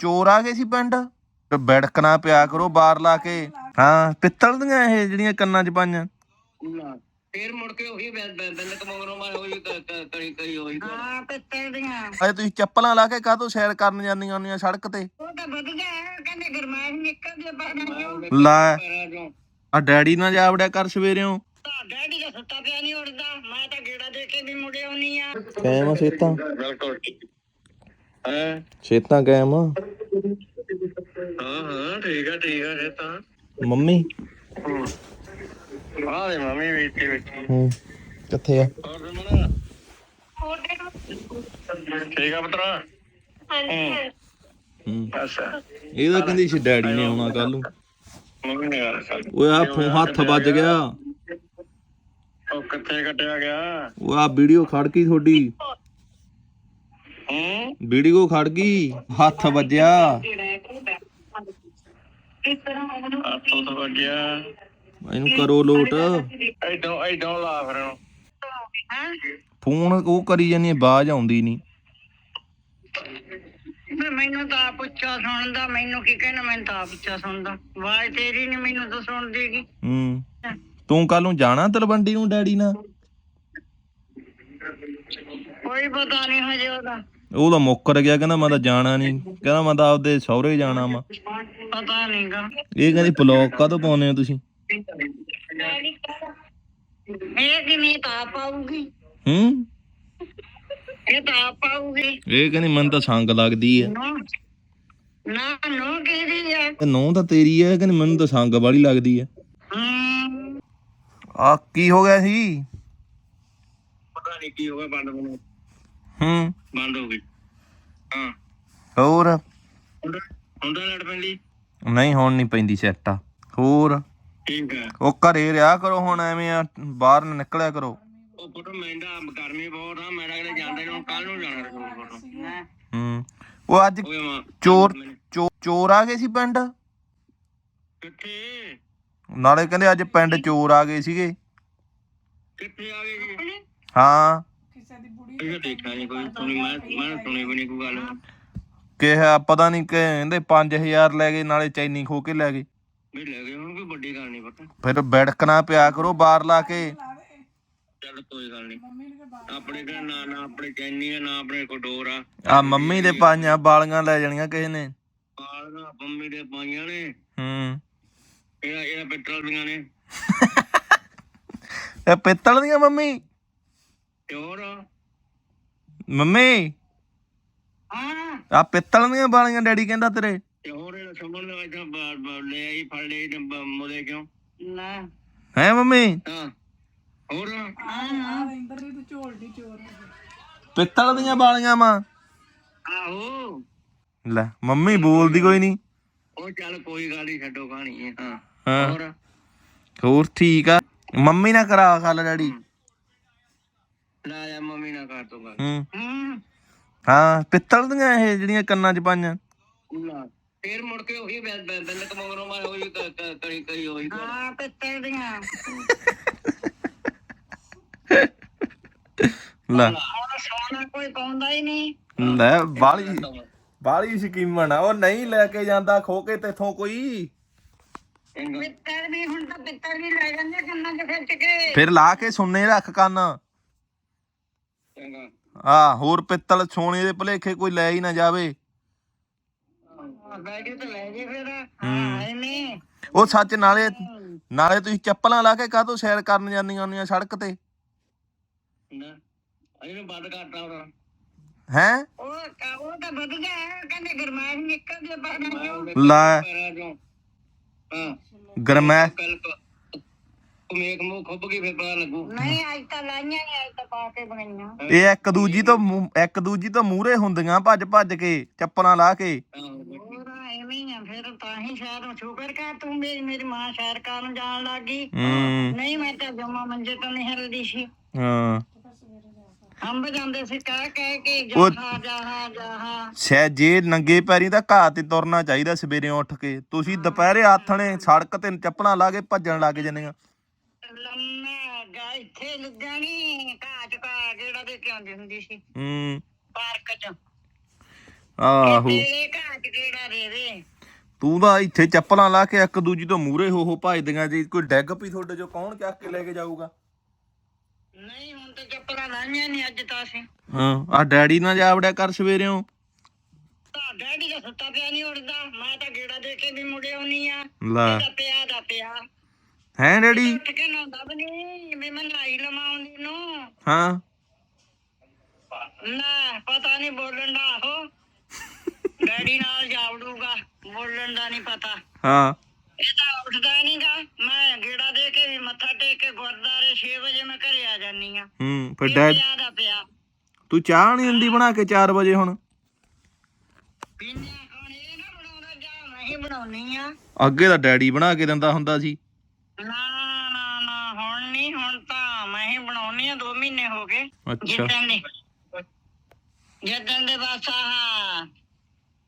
ਚੋਰ ਆ ਗਏ ਸੀ ਪਿੰਡ? ਤੇ ਬੈੜਕਣਾ ਪਿਆ ਕਰੋ ਬਾਹਰ ਲਾ ਕੇ। ਹਾਂ ਪਿੱਤਲ ਦੀਆਂ ਇਹ ਜਿਹੜੀਆਂ ਕੰਨਾਂ 'ਚ ਪਾਈਆਂ। ਫੇਰ ਮੁੜ ਕੇ ਉਹੀ ਬੰਦ ਕਮੋਰੋਂ ਮਾਰ ਹੋਈ ਕਰੀ ਕਰੀ ਹੋਈ ਹਾਂ ਪਿੱਤਲ ਦੀਆਂ। ਅਜੇ ਤੁਸੀਂ ਚੱਪਲਾਂ ਲਾ ਕੇ ਕਾਹਤੋਂ ਸੈਰ ਕਰਨ ਜਾਂਦੀਆਂ ਹੁੰਦੀਆਂ ਸੜਕ ਤੇ? ਉਹ ਤਾਂ ਵਧੀਆ ਹੈ ਕਹਿੰਦੇ ਗਰਮਾਇਸ਼ ਨਿਕਲਦੀ ਹੈ ਬਾਹਰ ਚੋਂ ਲੈ। ਆ ਡੈਡੀ ਨਾਲ ਜਾ ਵੜਿਆ ਕਰ ਸਵੇਰਿਓਂ ਤਾਂ ਡੈਡੀ ਦਾ ਸੁੱਤਾ ਪਿਆ ਨਹੀਂ ਉੱਠਦਾ ਮੈਂ ਤਾਂ ਗੇੜਾ ਦੇ ਕੇ ਵੀ ਮੁੜਿਆ ਨਹੀਂ ਆ ਕਾਇਮ ਸੇਤਾਂ। ਬਿਲਕੁਲ ਹਾਂ? ਸੇਤਾਂ ਕਾਇਮ ਹਾਂ ਹਾਂ ਠੀਕ ਆ ਠੀਕ ਆ ਇਹ ਤਾਂ। ਮੰਮੀ? ਆਹ ਦੇ ਮੰਮੀ ਵੀ ਇੱਥੇ ਬੈਠੀ। ਹੂੰ ਕਿੱਥੇ ਆ? ਹੋਰ ਰਮਣਾ ਠੀਕ ਆ ਪੁੱਤਰਾ? ਹੂੰ। ਅੱਛਾ। ਇਹਦਾ ਕਹਿੰਦੀ ਸੀ ਡੈਡੀ ਨੇ ਆਉਣਾ ਕੱਲ ਨੂੰ। ਮੰਮੀ ਨੇ ਗੱਲ ਕਰ ਓਏ ਆ ਫੋਨ ਹੱਥ ਵੱਜ ਗਿਆ। ਉਹ ਕਿੱਥੇ ਕੱਟਿਆ ਗਿਆ? ਉਹ ਆ ਵੀਡੀਓ ਖੜ ਗਈ ਤੁਹਾਡੀ। ਹੂੰ ਵੀਡੀਓ ਖੜ ਗਈ ਹੱਥ ਵੱਜਿਆ। ਹੱਥੋਂ ਤੋਂ ਵੱਜਿਆ। ਇਹਨੂੰ ਕਰੋ ਲੋਟ। ਐਡੋਂ ਐਡੋਂ ਲਾ ਫਿਰ ਫੋਨ ਉਹ ਕਰੀ ਜਾਨੀ ਆਵਾਜ਼ ਆਉਂਦੀ ਨਹੀਂ ਮੈਨੂੰ ਤਾਂ ਆਪ ਉੱਚਾ ਸੁਣਦਾ ਮੈਨੂੰ ਕੀ ਕਹਿਣਾ ਮੈਨੂੰ ਤਾਂ ਆਪ ਉੱਚਾ ਸੁਣਦਾ। ਆਵਾਜ਼ ਤੇਰੀ ਨਹੀਂ ਮੈਨੂੰ ਤਾਂ ਸੁਣਦੀਗੀ ਹੂੰ। ਤੂੰ ਕੱਲ ਨੂੰ ਜਾਣਾ ਤਲਵੰਡੀ ਨੂੰ ਡੈਡੀ ਨਾਲ? ਕੋਈ ਪਤਾ ਨਹੀਂ ਹਜੇ ਉਹਦਾ। ਉਹ ਤਾਂ ਮੁੱਕਰ ਗਿਆ ਕਹਿੰਦਾ ਮੈਂ ਤਾਂ ਜਾਣਾ ਨਹੀਂ। ਕਹਿੰਦਾ ਮੈਂ ਤਾਂ ਆਪਦੇ ਸਹੁਰੇ ਜਾਣਾ ਵਾ। ਪਤਾ ਨਹੀਂਗਾ ਇਹ ਕਹਿੰਦੀ ਬਲੌਗ ਕਦੋਂ ਪਾਉਨੇ ਹੋ ਤੁਸੀਂ? ਇਹ ਕਿਵੇਂ ਤਾਂ ਆਊਗੀ? ਹੂੰ? ਇਹ ਤਾਂ ਆਪ ਆਊਗੀ। ਇਹ ਕਹਿੰਦੀ ਮੈਨੂੰ ਤਾਂ ਸੰਗ ਲੱਗਦੀ ਐ ਨੋ ਨਾ ਨੋ ਕਿਹਦੀ ਆ? ਤੇ ਨੌ ਤਾਂ ਤੇਰੀ ਐ ਕਹਿੰਦੀ ਮੈਨੂੰ ਤਾਂ ਸੰਗ ਵਾਲੀ ਲੱਗਦੀ ਹਮ, ਆ ਕੀ ਹੋ ਗਿਆ ਸੀ? ਪਤਾ ਨਹੀਂ ਕੀ ਹੋ ਗਿਆ ਬੰਦ ਬੰਦ ਹੂੰ। ਬੰਦ ਹੋ ਗਈ। ਹਾਂ। ਹੋਰ? ਹੁੰਦਾ ਲੜ ਪੈਂਦੀ? ਨਹੀਂ ਹੁਣ ਨਹੀਂ ਪੈਂਦੀ ਸੈੱਟ ਹੋਰ? ਠੀਕ ਹੈ। ਉਹ ਘਰੇ ਰਿਹਾ ਕਰੋ ਹੁਣ ਐਵੇਂ ਆ ਬਾਹਰ ਨਾ ਨਿਕਲਿਆ ਕਰੋ। ਉਹ ਫੋਟੋ ਮਹਿੰਦਾ ਗਰਮੀ ਬਹੁਤ ਆ ਮੈਂ ਅਗਲੇ ਜਾਂਦੇ ਨੇ ਕੱਲ ਨੂੰ ਜਾਣਾ ਫੋਟੋ ਹੂੰ। ਉਹ ਅੱਜ ਓਏ ਮਾਂ। ਚੋਰ ਚੋ- ਚੋਰ ਆ ਗਏ ਸੀ ਪਿੰਡ? ਕਿੱਥੇ? ਨਾਲੇ ਕਹਿੰਦੇ ਅੱਜ ਪਿੰਡ ਚੋਰ ਆ ਗਏ ਸੀਗੇ। ਕਿੱਥੇ ਆ ਗਏ ਜੀ? ਹਾਂ। ਇਹ ਦੇਖਿਆ ਨਹੀਂ ਕੋਈ? ਸੁਣੀ ਮੈਂ ਮੈਂ ਸੁਣੀ ਵੀ ਨਹੀਂ ਕੋਈ ਗੱਲ। ਕਿਹਾ ਪਤਾ ਨਹੀਂ ਕਹਿੰਦੇ 5000 ਲੈ ਗਏ ਨਾਲੇ ਚੈਨੀ ਖੋ ਕੇ ਲੈ ਗਏ। ਵੀ ਲੈ ਗਏ ਹੁਣ ਕੋਈ ਵੱਡੀ ਗੱਲ ਨਹੀਂ ਪਤਾ। ਫਿਰ ਬੈੜਕਣਾ ਪਿਆ ਕਰੋ ਬਾਹਰ ਲਾ ਕੇ। ਚੱਲ ਕੋਈ ਗੱਲ ਨਹੀਂ ਆਪਣੇ ਘਰ ਨਾ ਨਾ ਆਪਣੇ ਚੈਨੀ ਆ ਨਾ ਆਪਣੇ ਡੋਰ ਆ। ਆ ਮੰਮੀ ਦੇ ਪਾਈਆਂ ਬਾਲੀਆਂ ਲੈ ਜਾਣੀਆਂ ਕਿਸੇ ਨੇ। ਬਾਲਗਾ ਬੰਮੀ ਦੇ ਪਾਈਆਂ ਨੇ। ਹੂੰ। ਇਹ ਇਹ ਪੈਟਰੋਲ ਦੀਆਂ ਨੇ। ਇਹ ਪਿੱਤਲ ਦੀਆਂ ਮੰਮੀ? ਹੋਰ? ਮੰਮੀ। ਹਾਂ। ਆ ਪਿੱਤਲ ਦੀਆਂ ਬਾਲੀਆਂ ਡੈਡੀ ਕਹਿੰਦਾ ਤੇਰੇ। ਤੇ ਹੋਰ ਇਹ ਸਮਝ ਲੈ ਇਦਾਂ ਲੈ ਆਈ ਫੜ ਲਈ ਤੇ ਬ- ਮੁਦੇ ਕਿਉਂ? ਨਾ ਹੈ ਮੰਮੀ? ਹਾਂ। ਹੋਰ? ਪਿੱਤਲ ਦੀਆਂ ਬਾਲੀਆਂ ਮਾਂ ਆਹੋ। ਲੈ ਮੰਮੀ ਬੋਲਦੀ ਕੋਈ ਨਹੀਂ ਉਹ ਚੱਲ ਕੋਈ ਗੱਲ ਨਹੀਂ ਛੱਡੋ ਕਹਾਣੀ ਹਾਂ। ਹਾਂ। ਹੋਰ? ਹੋਰ ਠੀਕ ਆ। ਮੰਮੀ ਨਾ ਕਰਾ ਗੱਲ ਡੈਡੀ। ਲੈ ਜਾ ਮੰਮੀ ਨਾਲ ਕਰ ਤੂੰ ਗੱਲ ਹੂੰ। ਹਮ ਹਾਂ ਪਿੱਤਲ ਦੀਆਂ ਇਹ ਜਿਹੜੀਆਂ ਕੰਨਾਂ ਚ ਪਾਈਆਂ। ਨਾ ਫੇਰ ਮੁੜ ਕੇ ਉਹੀ ਬੰਦ ਬੰਦ ਕਮੋਰੋਂ ਮਾਰ ਹੋਈ ਕਰੀ ਕਰੀ ਹੋਈ ਹਾਂ ਪਿੱਤਲ ਦੀਆਂ। ਲੈ। ਹੁਣ ਸੋਨਾ ਕੋਈ ਪਾਉਂਦਾ ਹੀ ਨਹੀਂ। ਲੈ ਬਾਲੀ ਬਾਲੀ ਸ਼ਕੀਮਣ ਆ ਉਹ ਨਹੀਂ ਲੈ ਕੇ ਜਾਂਦਾ ਖੋ ਕੇ ਤੇਥੋਂ ਕੋਈ। ਪਿੱਤਲ ਵੀ ਹੁਣ ਤਾਂ ਪਿੱਤਲ ਵੀ ਲੈ ਜਾਂਦੇ ਕੰਨਾਂ 'ਚ ਖਿੱਚ ਕੇ। ਫਿਰ ਲਾ ਕੇ ਸੁੰਨੇ ਰੱਖ ਕੰਨ। ਆ ਹੋਰ ਪਿੱਤਲ ਸੋਨੇ ਦੇ ਭਲੇਖੇ ਕੋਈ ਲੈ ਹੀ ਨਾ ਜਾਵੇ। ਬੈਠੀ ਤਾਂ ਲੈ ਜੇ ਫਿਰ। ਹਾਂ। ਐਵੇਂ ਉਹ ਸੱਚ ਨਾਲੇ ਨਾਲੇ ਤੁਸੀਂ ਚੱਪਲਾਂ ਲਾ ਕੇ ਕਾਹਤੋਂ ਸੈਰ ਕਰਨ ਜਾਂਦੀਆਂ ਹੁੰਦੀਆਂ ਸੜਕ ਤੇ? ਨਾ ਇਹਨੂੰ ਬੰਦ ਕਰਤਾ ਉਹਦਾ ਹੈ? ਉਹ ਕ- ਉਹ ਤਾਂ ਵਧੀਆ ਹੈ ਕਹਿੰਦੇ ਗਰਮਾਇਸ਼ ਨਿਕਲਦੀ ਹੈ ਬਾਹਰ ਚੋਂ ਲੈ। ਪੈਰਾਂ ਚੋਂ। ਹਾਂ। ਗਰਮੈ ਮੇਕ ਮੂੰਹ ਖੁੱਬ ਗਈ ਫਿਰ ਪਤਾ ਲੱਗੂ। ਨਹੀਂ ਅੱਜ ਤਾਂ ਲਾਈਆਂ ਨਹੀਂ ਅੱਜ ਤਾਂ ਪਾ ਕੇ ਬਣਾਈਆਂ। ਇਹ ਇੱਕ ਦੂਜੀ ਤੋਂ ਮੂੰਹ- ਇੱਕ ਦੂਜੀ ਤੋਂ ਮੂਹਰੇ ਹੁੰਦੀਆਂ ਭੱਜ ਭੱਜ ਕੇ ਚੱਪਲਾਂ ਲਾ ਕੇ। ਆਹੋ ਹੋਰ ਐਵੇਂ ਹੀ ਆ ਫਿਰ ਤਾਂ ਹੀ ਸ਼ਾਇਦ ਸ਼ੁਕਰ ਕਰ ਤੂੰ ਮੇਰੀ ਮੇਰੀ ਮਾਂ ਸ਼ਹਿਰ ਕਰਨ ਜਾਣ ਲੱਗੀ ਹੂੰ। ਨਹੀਂ ਮੈਂ ਤਾਂ ਜਮਾ ਮੰਜੇ ਤੋਂ ਨਹੀਂ ਹਿਲਦੀ ਸੀ। ਹਾਂ। ਅੰਬ ਜਾਂਦੇ ਸੀ ਕਹਿ ਕਹਿ ਕੇ ਉਹ- ਜਾਹਾ ਜਾਹਾ ਜਾਹਾ। ਜੇ ਨੰਗੇ ਪੈਰੀ ਤਾਂ ਘਾਹ ਤੇ ਤੁਰਨਾ ਚਾਹੀਦਾ ਸਵੇਰੇ ਉੱਠ ਕੇ। ਤੁਸੀਂ ਦੁਪਹਿਰੇ ਆਥਣੇ ਸੜਕ ਤੇ ਚੱਪਲਾਂ ਲਾ ਕੇ ਭੱਜਣ ਲੱਗ ਜੰਨੀਆਂ ਲੰਮਾ ਗਾ ਇੱਥੇ ਲੱਗਣੀ ਘਾਟ ਘਾ ਗੇੜਾ ਦੇ ਕੇ ਆਉਂਦੀ ਹੁੰਦੀ ਸੀ। ਹੂੰ। ਪਾਰਕ ਚ। ਆਹੋ। ਘਾਟ ਤੂੰ ਤਾਂ ਇੱਥੇ ਚੱਪਲਾਂ ਲਾ ਕੇ ਇੱਕ ਦੂਜੀ ਤੋਂ ਮੂਰੇ ਹੋ ਹੋ ਭਜਦੀਆਂ ਜੀ ਕੋਈ ਡੈਗ ਪਈ ਤੁਹਾਡੇ ਚੋਂ ਕੌਣ ਚੱਕ ਕੇ ਲੈ ਕੇ ਜਾਊਗਾ? ਨਹੀਂ ਹੁਣ ਤਾਂ ਚੱਪਲਾਂ ਲਾਈਆਂ ਨਹੀਂ ਅੱਜ ਤਾਂ ਅਸੀਂ। ਹਾਂ ਆ ਡੈਡੀ ਨਾਲ ਜਾਵੜਿਆ ਕਰ ਸਵੇਰਿਓਂ ਤਾਂ ਡੈਡੀ ਦਾ ਸੁੱਤਾ ਪਿਆ ਨਹੀਂ ਉੱਠਦਾ ਮੈਂ ਤਾਂ ਗੇੜਾ ਦੇ ਕੇ ਵੀ ਮੁੜੇ ਆਉਣੀ ਆ। ਲੈ। ਇਹਦਾ ਪਿਆ ਦਾ ਪਿਆ। ਹੈ ਡੈਡੀ? ਉੱਠ ਕੇ ਨਹਾਉਂਦਾ ਵੀ ਨਹੀਂ ਵੀ ਮੈਂ ਨਹਾਈ ਲਵਾਉਂਦੀ ਨੂੰ ਹਾਂ। ਨਾ ਪਤਾ ਨਹੀਂ ਬੋਲਣ ਦਾ ਆਹੋ। ਡੈਡੀ ਨਾਲ ਜਾਵੜੂਗਾ ਬੋਲਣ ਦਾ ਨਹੀਂ ਪਤਾ। ਹਾਂ। ਇਹ ਤਾਂ ਉੱਠਦਾ ਨਹੀਂਗਾ। ਮੈਂ ਗੇੜਾ ਦੇ ਕੇ ਵੀ ਮੱਥਾ ਟੇਕ ਕੇ ਗੁਰਦਾਰੇ 6 ਵਜੇ ਮੈਂ ਘਰੇ ਆ ਜਾਨੀ ਆ ਹੂੰ ਫਿਰ ਡੈਡ ਪਿਆ ਦਾ ਪਿਆ? ਤੂੰ ਚਾਹ ਨਹੀਂ ਦਿੰਦੀ ਬਣਾ ਕੇ 4 ਵਜੇ ਹੁਣ? ਪੀਨੇ ਹੁਣ ਇਹ ਨਾ ਬਣਾਉਂਦਾ ਜਾਂ ਮੈਂ ਹੀ ਬਣਾਉਣੀ ਆ ਅੱਗੇ ਤਾਂ ਡੈਡੀ ਬਣਾ ਕੇ ਦਿੰਦਾ ਹੁੰਦਾ ਸੀ। ਨਾ ਨਾ ਨਾ ਹੁਣ ਨਹੀਂ ਹੁਣ ਤਾਂ ਮੈਂ ਹੀ ਬਣਾਉਣੀ ਆ 2 ਮਹੀਨੇ ਹੋ ਗਏ। ਅੱਛਾ। ਜਿੱਦਣ ਦੇ ਜਿੱਦਣ ਦੇ ਬਸ ਆਹ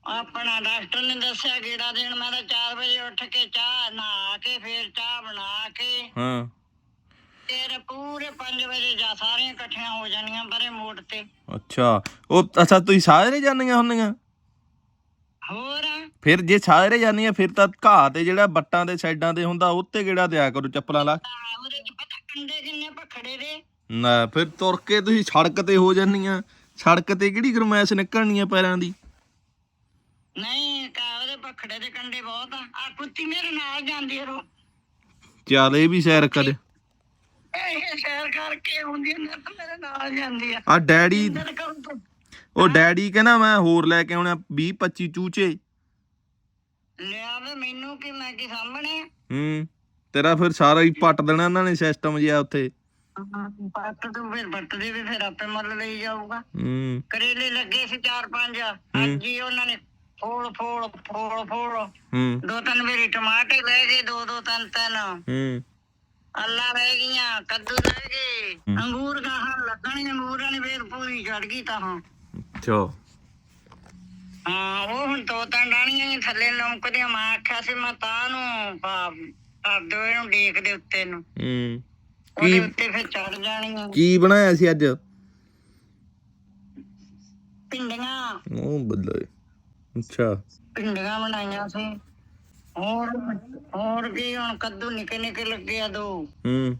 ਆਪਣਾ ਡਾਕਟਰ ਨੇ ਦੱਸਿਆ ਗੇੜਾ ਦੇਣ ਮੈਂ ਤਾਂ 4 ਵਜੇ ਉੱਠ ਕੇ ਚਾਹ ਨਹਾ ਕੇ ਫਿਰ ਚਾਹ ਬਣਾ ਕੇ ਹਾਂ। ਫਿਰ ਪੂਰੇ 5 ਵਜੇ ਜਾ ਸਾਰੀਆਂ ਇਕੱਠੀਆਂ ਹੋ ਜਾਣੀਆਂ ਪਰੇ ਮੋੜ ਤੇ। ਅੱਛਾ ਉਹ ਅੱਛਾ ਤੁਸੀਂ ਸਾਰੇ ਜਾਂਦੀਆਂ ਹੁੰਦੀਆਂ? ਹੋਰ? ਫਿਰ ਜੇ ਸਾਰੇ ਜਾਂਦੀਆਂ ਫਿਰ ਤਾਂ ਘਾਹ ਤੇ ਜਿਹੜਾ ਬੱਟਾਂ ਦੇ ਸਾਈਡਾਂ ਤੇ ਹੁੰਦਾ ਉੱਤੇ ਕਿਹੜਾ ਦਿਆ ਕਰੋ ਚੱਪਲਾਂ ਲਾ ਕੇ। ਆਹ, ਉਹਦੇ ਚ ਪਤਾ ਕੰਡੇ ਕਿੰਨੇ ਭਖੜੇ ਦੇ ਨਾ ਫਿਰ ਤੁਰ ਕੇ ਤੁਸੀਂ ਸੜਕ ਤੇ ਹੋ ਜਾਂਦੀਆਂ। ਸੜਕ ਤੇ ਕਿਹੜੀ ਗਰਮੈਸ਼ ਨਿਕਲਣੀ ਆ ਪੈਰਾਂ ਦੀ? ਨਹੀਂ ਕਾ ਉਹਦੇ ਭਖੜੇ ਦੇ ਕੰਡੇ ਬਹੁਤ ਆ। ਆ ਕੁੱਤੀ ਮੇਰੇ ਨਾਲ ਜਾਂਦੀ ਆ ਰੋ। ਚੱਲ ਇਹ ਵੀ ਸੈਰ ਕਰੇ। ਇਹ ਸ਼ਹਿਰ ਕਰਕੇ ਆਉਂਦੀ ਨੇ ਤਾਂ ਮੇਰੇ ਨਾਲ ਜਾਂਦੀ ਆ। ਆ ਡੈਡੀ ਤੋਂ ਉਹ ਡੈਡੀ ਕਹਿੰਦਾ ਮੈਂ ਹੋਰ ਲੈ ਕੇ ਆਉਣਾ 20 25 ਚੂਚੇ। ਲਿਆ ਵੇ ਮੈਨੂੰ ਕਿ ਮੈਂ ਕੀ ਸਾਹਮਣੇ ਹੂੰ ਤੇਰਾ ਫਿਰ ਸਾਰਾ ਹੀ ਪੱਟ ਦੇਣਾ ਇਹਨਾਂ ਨੇ ਸਿਸਟਮ ਜਿਆ ਉੱਥੇ। ਪੱਟ ਤੋਂ ਫਿਰ ਪੱਟ ਦੇ ਵੀ ਫਿਰ ਆਪੇ ਮੁੱਲ ਲਈ ਜਾਊਗਾ। ਹੂੰ। ਕਰੇਲੇ ਲੱਗੇ ਸੀ ਚਾਰ ਪੰਜ ਅੱਜ ਹੀ ਉਹਨਾਂ ਨੇ ਫੋੜ ਫੋੜ ਫੋੜ ਫੋੜ ਹੂੰ। ਦੋ ਤਿੰਨ ਮੇਰੀ ਟਮਾਟਰ ਲੈ ਗਏ ਦੋ ਦੋ ਤਿੰਨ ਤਿੰਨ। ਹੂੰ। ਅੱਲਾ ਰਹਿ ਗਈਆਂ ਕੱਦੂ ਰਹਿ ਗਏ। ਅੰਗੂਰ ਗਾਹਾਂ ਲੱਗਣੇ ਅੰਗੂਰਾਂ ਨੇ ਫੇਰ ਪੂਰੀ ਚੜ ਗਈ ਤਾਂ ਹਾਂ। ਅੱਛਾ। ਹਾਂ ਉਹ ਹੁਣ ਦੋ ਤਿੰਨ ਡਾਣੀਆਂ ਹੀ ਥੱਲੇ ਲੰਕਦੀਆਂ ਮੈਂ ਆਖਿਆ ਸੀ ਮੈਂ ਤਾਂ ਨੂੰ ਕਰ ਦੋ ਇਹਨੂੰ ਡੇਕ ਦੇ ਉੱਤੇ ਨੂੰ। ਹੂੰ। ਉਹਦੇ ਕੀ ਉੱਤੇ ਫਿਰ ਚੜ ਜਾਣੀਆਂ। ਕੀ ਬਣਾਇਆ ਸੀ ਅੱਜ? ਪਿੰਡੀਆਂ ਉਹ ਬੱਲੇ। ਅੱਛਾ। ਪਿੰਡੀਆਂ ਬਣਾਈਆਂ ਸੀ। ਹੋਰ ਹੋਰ ਕੀ ਹੁਣ ਕੱਦੂ ਨਿੱਕੇ ਨਿੱਕੇ ਲੱਗੇ ਆ ਦੋ। ਹੂੰ।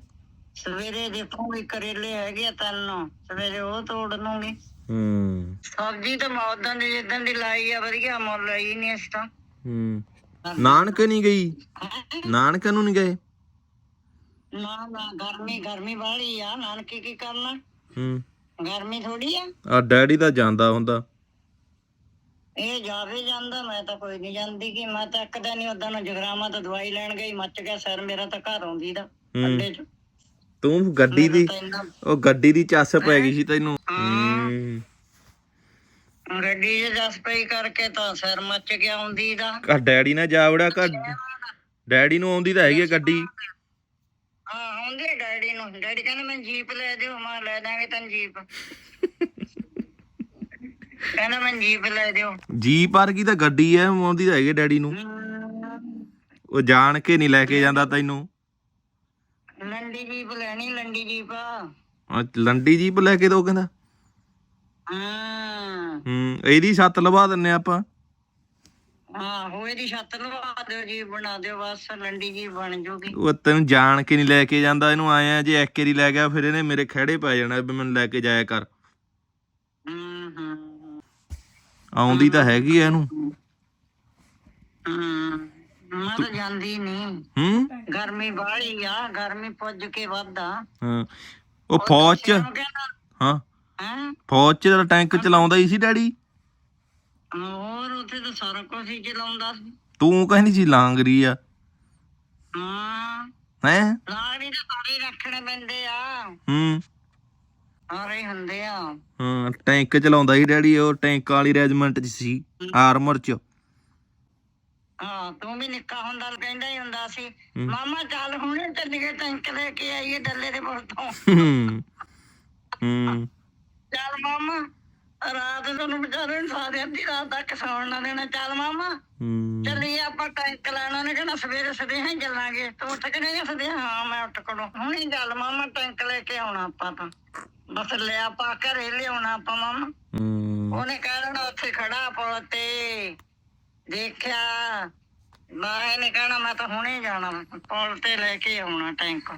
ਸਵੇਰੇ ਦੇਖੂਗੀ ਕਰੇਲੇ ਹੈਗੇ ਆ ਤਿੰਨ ਸਵੇਰੇ ਉਹ ਤੋੜ ਲੂੰਗੀ ਹੂੰ। ਸਬਜ਼ੀ ਤਾਂ ਮੈਂ ਉਦੋਂ ਦੀ ਜਿੱਦਣ ਦੀ ਲਾਈ ਆ ਵਧੀਆ ਮੁੱਲ ਲਈ ਨਹੀਂ ਇਸ ਤਾਂ। ਹੂੰ। ਨਾਨਕੇ ਨਹੀਂ ਗਈ? ਨਾਨਕੇ ਨੂੰ ਨਹੀਂ ਗਏ? ਨਾ ਨਾ ਗਰਮੀ ਗਰਮੀ ਵਾਲੀ ਆ ਨਾਨਕੀ ਕੀ ਕਰਨਾ? ਹੂੰ। ਗਰਮੀ ਥੋੜੀ ਆ। ਆ ਡੈਡੀ ਤਾਂ ਜਾਂਦਾ ਹੁੰਦਾ। ਇਹ ਜਾਵੇ ਜਾਂਦਾ ਮੈਂ ਤਾਂ ਕੋਈ ਨਹੀਂ ਜਾਂਦੀ ਕਿ ਮੈਂ ਤਾਂ ਇੱਕ ਦਿਨ ਹੀ ਉਦੋਂ ਨੂੰ ਜਗਰਾਮਾ ਤੋਂ ਦਵਾਈ ਲੈਣ ਗਈ ਮੱਚ ਗਿਆ ਸਿਰ ਮੇਰਾ ਤਾਂ ਘਰ ਆਉਂਦੀ ਦਾ ਅੱਡੇ ਚ। ਤੂੰ ਗੱਡੀ ਦੀ ਉਹ ਗੱਡੀ ਦੀ ਚੱਸ ਪੈ ਗਈ ਸੀ ਤੈਨੂੰ। ਹੂੰ। ਗੱਡੀ 'ਚ ਕਰਕੇ ਤਾਂ ਸਿਰ ਮੱਚ ਗਿਆ ਆਉਂਦੀ ਦਾ ਆ ਡੈਡੀ ਨਾਲ ਜਾਵੜਾ ਕਰ ਡੈਡੀ ਨੂੰ ਆਉਂਦੀ ਤਾਂ ਹੈਗੀ ਆ ਗੱਡੀ? ਹਾਂ ਆਉਂਦੀ ਆ ਡੈਡੀ ਨੂੰ। ਡੈਡੀ ਕਹਿੰਦੇ ਮੈਂ ਜੀਪ ਲੈ ਦਿਓ ਮੈਂ ਲੈ ਦਾਂਗੇ ਤੈਨੂੰ ਜੀਪ। ਕਹਿੰਦਾ ਮੈਂ ਜੀਪ ਲੈ ਦਿਓ। ਜੀਪ ਵਰਗੀ ਤਾਂ ਗੱਡੀ ਐ ਆਉਂਦੀ ਤਾਂ ਹੈਗੀ ਆ ਡੈਡੀ ਨੂੰ। ਉਹ ਜਾਣ ਕੇ ਨਹੀਂ ਲੈ ਕੇ ਜਾਂਦਾ ਤੈਨੂੰ। ਲੰਡੀ ਜੀਪ ਲੈਣੀ ਲੰਡੀ ਜੀਪ। ਆ ਲੰਡੀ ਜੀਪ ਲੈ ਕੇ ਦੋ ਕਹਿੰਦਾ। ਹਾਂ। ਹੂੰ ਇਹਦੀ ਛੱਤ ਲਵਾ ਦਿੰਨੇ ਆਪਾਂ। ਹਾਂ ਹੋਏ ਦੀ ਛੱਤ ਲਵਾ ਦਿਓ ਜੀ ਬਣਾ ਦਿਓ ਬਸ ਲੰਡੀ ਜੀ ਬਣ ਜੂਗੀ। ਉਹ ਤੈਨੂੰ ਜਾਣ ਕੇ ਨਹੀਂ ਲੈ ਕੇ ਜਾਂਦਾ ਇਹਨੂੰ ਆਏ ਆ ਜੇ ਇੱਕ ਵਾਰੀ ਲੈ ਗਿਆ ਫਿਰ ਇਹਨੇ ਮੇਰੇ ਖੜੇ ਪੈ ਜਾਣਾ ਵੀ ਮੈਨੂੰ ਲੈ ਕੇ ਜਾਇਆ ਕਰ। ਹੂੰ ਹੂੰ। ਆਉਂਦੀ ਤਾਂ ਹੈਗੀ ਐ ਇਹਨੂੰ। ਹੂੰ ਮੈਂ ਤਾਂ ਜਾਂਦੀ ਨਹੀਂ। ਹੂੰ? ਗਰਮੀ ਬਾਹਲੀ ਆ ਗਰਮੀ ਪੁੱਜ ਕੇ ਵੱਧਾ ਹਾਂ ਉਹ ਫੌਜ ਚ ਹਾਂ। ਫੌਜ ਚ ਤਾਂ ਟੈਂਕ ਚਲਾਉਂਦਾ ਹੀ ਸੀ ਡੈਡੀ। ਹੋਰ ਉੱਥੇ ਤਾਂ ਸਾਰਾ ਕੁਝ ਹੀ ਚਲਾਉਂਦਾ। ਸੀ ਤੂੰ ਕਹਿੰਦੀ ਸੀ ਲਾਂਗਰੀ ਆ। ਹਾਂ। ਹੈ? ਲਾਗਰੀ ਤਾਂ ਸਾਰੇ ਰੱਖਣੇ ਪੈਂਦੇ ਆ। ਹੂੰ। ਸਾਰੇ ਹੁੰਦੇ ਆ। ਹਾਂ ਟੈਂਕ ਚਲਾਉਂਦਾ ਸੀ ਡੈਡੀ ਉਹ ਟੈਂਕ ਵਾਲੀ ਰੈਜੀਮੈਂਟ ਚ ਸੀ ਆਰਮਰ ਚ। ਹਾਂ ਤੂੰ ਵੀ ਨਿੱਕਾ ਹੁੰਦਾ ਕਹਿੰਦਾ ਹੀ ਹੁੰਦਾ ਸੀ। ਮਾਮਾ ਚੱਲ ਹੁਣੇ ਚੱਲੀਏ ਟੈਂਕ ਲੈ ਕੇ ਆਈਏ ਡੱਲੇ ਦੇ ਪੁਲ ਤੋਂ। ਹੂੰ। ਹੂੰ। ਚੱਲ ਮਾਮਾ ਰਾਤ ਤੁਹਾਨੂੰ ਵਿਚਾਰੇ ਨੂੰ ਸਾਰੇ ਅੱਧੀ ਰਾਤ ਤੱਕ ਸੌਣ ਨਾ ਦੇਣਾ। ਚੱਲ ਮਾਮਾ ਹੂੰ। ਚੱਲੀਏ ਆਪਾਂ ਟੈਂਕ ਲੈਣਾ ਨੇ ਕਹਿੰਦਾ ਸਵੇਰੇ ਸਦੇ ਹੀ ਚੱਲਾਂਗੇ। ਤੂੰ ਉੱਠ ਕੇ ਨਹੀਂ ਸਦੇ ਹਾਂ ਮੈਂ ਉੱਠ ਕੜੋ ਹੁਣੀ ਚੱਲ ਮਾਮਾ ਟੈਂਕ ਲੈ ਕੇ ਆਉਣਾ ਆਪਾਂ ਤਾਂ। ਬਸ ਲੈ ਆਪਾਂ ਘਰੇ ਲਿਆਉਣਾ ਆਪਾਂ ਮਾਮਾ। ਹੂੰ। ਉਹਨੇ ਕਹਿਣਾ ਉੱਥੇ ਖੜਾ ਪੁਲ ਤੇ। ਦੇਖਿਆ ਬਾਹਰ ਨੇ ਕਹਿਣਾ ਮੈਂ ਤਾਂ ਹੁਣੇ ਜਾਣਾ ਪੁਲ ਤੇ ਲੈ ਕੇ ਆਉਣਾ ਟੈਂਕ।